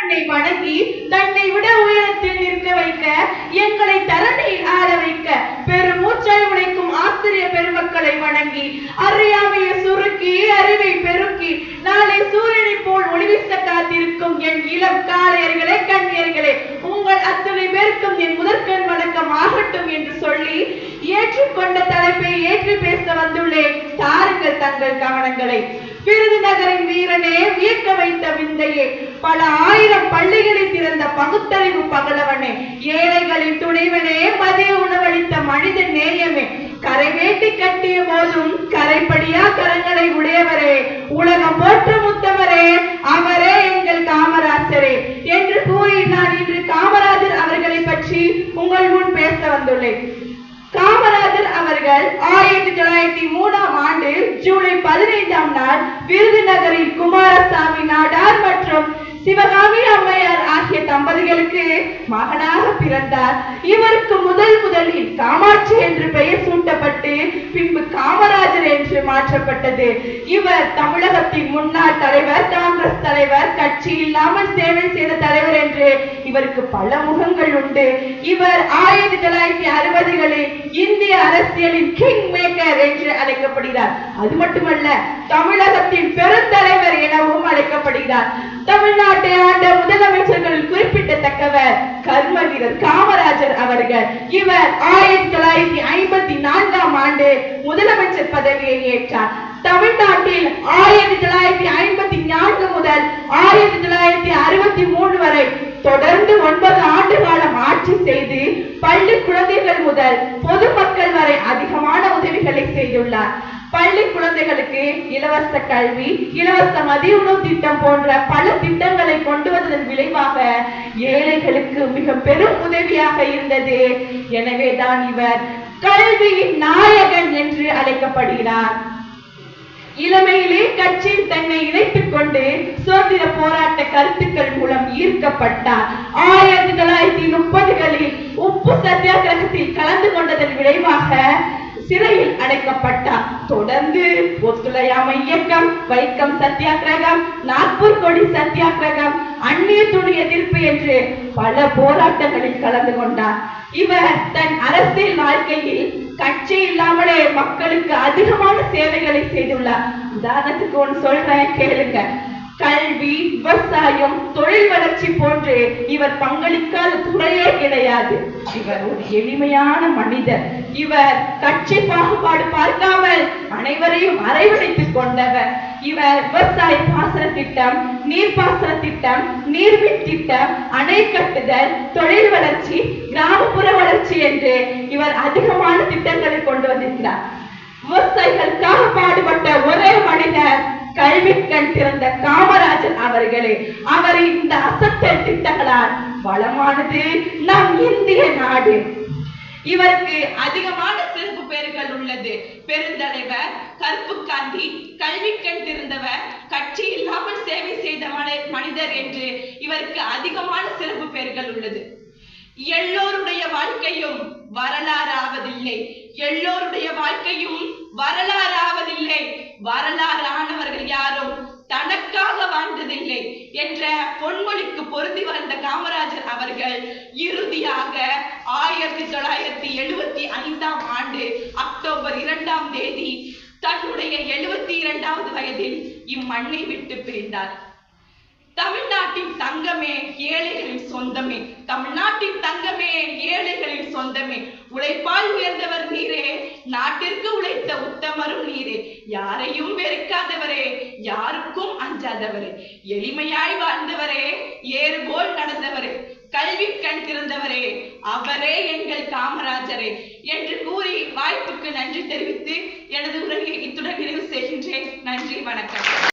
தன்னை வணங்கி தன்னை விட உயரத்தில் நிற்க வைக்க எங்களை தரணியில் ஆட வைக்க பெரும் மூச்சாய் உழைக்கும் ஆசிரிய பெருமக்களை வணங்கி அறியாமையை சுருக்கி அறிவை பெருக்கி நாளை சூரியனை போல் ஒளிவீச காத்திருக்கும் என் இளம் காளையர்களே கண்ணியர்களே உங்கள் அத்தனை பேருக்கும் என் முதற்கண் வணக்கம் ஆகட்டும் என்று சொல்லி ஏற்றுக்கொண்ட தலைப்பை ஏற்றி பேச வந்துள்ளேன். தாருங்கள் தங்கள் கவனங்களை. விருதுநகரின் வீரனே வியக்க வைத்த விந்தையே பல ஆயிரம் பள்ளிகளை திறந்த பகுத்தறிவு பகலவனே ஏழைகளின் துணைவனே மதிய உணவளித்த மனித நேயமே கரை வேட்டி கட்டிய போதும் கரைப்படியா கரங்களை உடையவரே உலகம் போற்ற முத்தவரே அவரே எங்கள் காமராஜரே என்று கூறி நான் இன்று காமராஜர் அவர்களை பற்றி உங்கள் முன் பேச வந்துள்ளேன். அவர்கள் ஆயிரத்தி தொள்ளாயிரத்தி மூணாம் ஆண்டு ஜூலை பதினைந்தாம் நாள் விருதுநகரில் குமாரசாமி நாடார் மற்றும் சிவகாமி அம்மையார் ஆகிய தம்பதிகளுக்கு மகனாக பிறந்தார். இவருக்கு முதல் முதலில் காமாட்சி என்று பெயர் என்று இவர் தமிழகத்தின் முன்னாள் தலைவர் காங்கிரஸ் தலைவர் கட்சி இல்லாமல் சேவை செய்த தலைவர் என்று இவருக்கு பல முகங்கள் உண்டு. இவர் ஆயிரத்தி தொள்ளாயிரத்தி அறுபதுகளில் இந்திய அரசியலின் கிங் மேக்கர் என்று அழைக்கப்படுகிறார். அது மட்டுமல்ல தமிழகத்தின் பெருந்தலைவர் எனவும் அழைக்கப்படுகிறார். தமிழ்நாட்டை ஆண்ட முதலமைச்சர்களில் குறிப்பிடத்தக்கவர் கர்ம வீரர் காமராஜர் அவர்கள். இவர் ஆயிரத்தி தொள்ளாயிரத்தி ஐம்பத்தி நான்காம் ஆண்டு முதலமைச்சர் பதவியை ஏற்றார். தமிழ்நாட்டில் ஆயிரத்தி தொள்ளாயிரத்தி ஐம்பத்தி நான்கு முதல் ஆயிரத்தி தொள்ளாயிரத்தி அறுபத்தி மூணு வரை தொடர்ந்து ஒன்பது ஆண்டு காலம் ஆட்சி செய்து பள்ளி குழந்தைகள் முதல் பொதுமக்கள் வரை அதிகமான உதவிகளை செய்துள்ளார். பள்ளி குழந்தைகளுக்கு இலவச கல்வி இலவச மதிய உணவு திட்டம் போன்ற பல திட்டங்களை கொண்டு வந்ததன் விளைவாக ஏழைகளுக்கு மிக பெரும் உதவியாக இருந்தது. எனவே தான் இவர் கல்வியின் நாயகன் என்று அழைக்கப்படுகிறார். இளமையிலே கட்சியில் தன்னை இணைத்துக் கொண்டு சுதந்திர போராட்ட கருத்துக்கள் மூலம் ஈர்க்கப்பட்டார். ஆயிரத்தி தொள்ளாயிரத்தி முப்பதுகளில் உப்பு சத்தியாகிரகத்தில் கலந்து கொண்டதன் விளைவாக சிறையில் அடைக்கப்பட்டார். தொடர்ந்து ஒத்துழையாமை இயக்கம் வைக்கம் சத்தியாகிரகம் நாக்பூர் கொடி சத்தியாகிரகம் அந்நிய துணி எதிர்ப்பு என்று பல போராட்டங்களில் கலந்து கொண்டார். இவர் தன் அரசியல் வாழ்க்கையில் கட்சி இல்லாமலே மக்களுக்கு அதிகமான சேவைகளை செய்துள்ளார். உதாரணத்துக்கு ஒன்று சொல்றேன் கேளுங்க. கல்வி விவசாயம் தொழில் வளர்ச்சி போன்று இவர் பங்களிக்காத துறையே கிடையாது. இவர் ஒரு எளிமையான மனிதர். இவர் கட்சி பாகுபாடு பார்க்காமல் அனைவரையும் அரவணைத்துக் கொண்டவர். இவர் விவசாய பாசன திட்டம் நீர்ப்பாசன திட்டம் நீர்மின் திட்டம் அணை கட்டுதல் தொழில் வளர்ச்சி கிராமப்புற வளர்ச்சி என்று இவர் அதிகமான திட்டங்களை கொண்டு வந்திருக்கிறார். விவசாயிகளுக்காக பாடுபட்ட ஒரே மனிதர் கல்வி கண் திறந்த காமராஜன் அவர்களே அவர் இந்த அசத்தல் திட்டங்களால் வளமானது நம் இந்திய நாடு. இவருக்கு அதிகமான சிறப்பு பெயர்கள் உள்ளது. பெருந்தலைவர் கருப்பு காந்தி கல்வி கண் திறந்தவர் கட்சி இல்லாமல் சேவை செய்த மனிதர் என்று இவருக்கு அதிகமான சிறப்பு பெயர்கள் உள்ளது. எல்லோருடைய வாழ்க்கையும் வரலாறாவதில்லை. எல்லோருடைய வாழ்க்கையும் வரலாறாவதில்லை. வரலாறு வாழ்ந்ததில்லை என்ற பொன்மொழிக்கு பொருந்தி வந்த காமராஜர் அவர்கள் இறுதியாக ஆயிரத்தி தொள்ளாயிரத்தி எழுபத்தி ஐந்தாம் ஆண்டு அக்டோபர் இரண்டாம் தேதி தன்னுடைய எழுபத்தி இரண்டாவது வயதில் இம்மண்ணை விட்டு பிரிந்தார். தமிழ்நாட்டின் தங்கமே ஏழைகளின் சொந்தமே. தமிழ்நாட்டின் தங்கமே ஏழைகளின் சொந்தமே. உழைப்பால் உயர்ந்தவர் நீரே நாட்டிற்கு உழைத்த உத்தமரும் நீரே. யாரையும் வெறுக்க யாருக்கும் அஞ்சாதவரே. எளிமையாய் வாழ்ந்தவரே ஏறுபோல் நடந்தவரே கல்வி கண் திறந்தவரே அவரே எங்கள் காமராஜரே என்று கூறி வாய்ப்புக்கு நன்றி தெரிவித்து எனது உரையை இத்துடன் நிறைவு செய்கின்றேன். நன்றி வணக்கம்.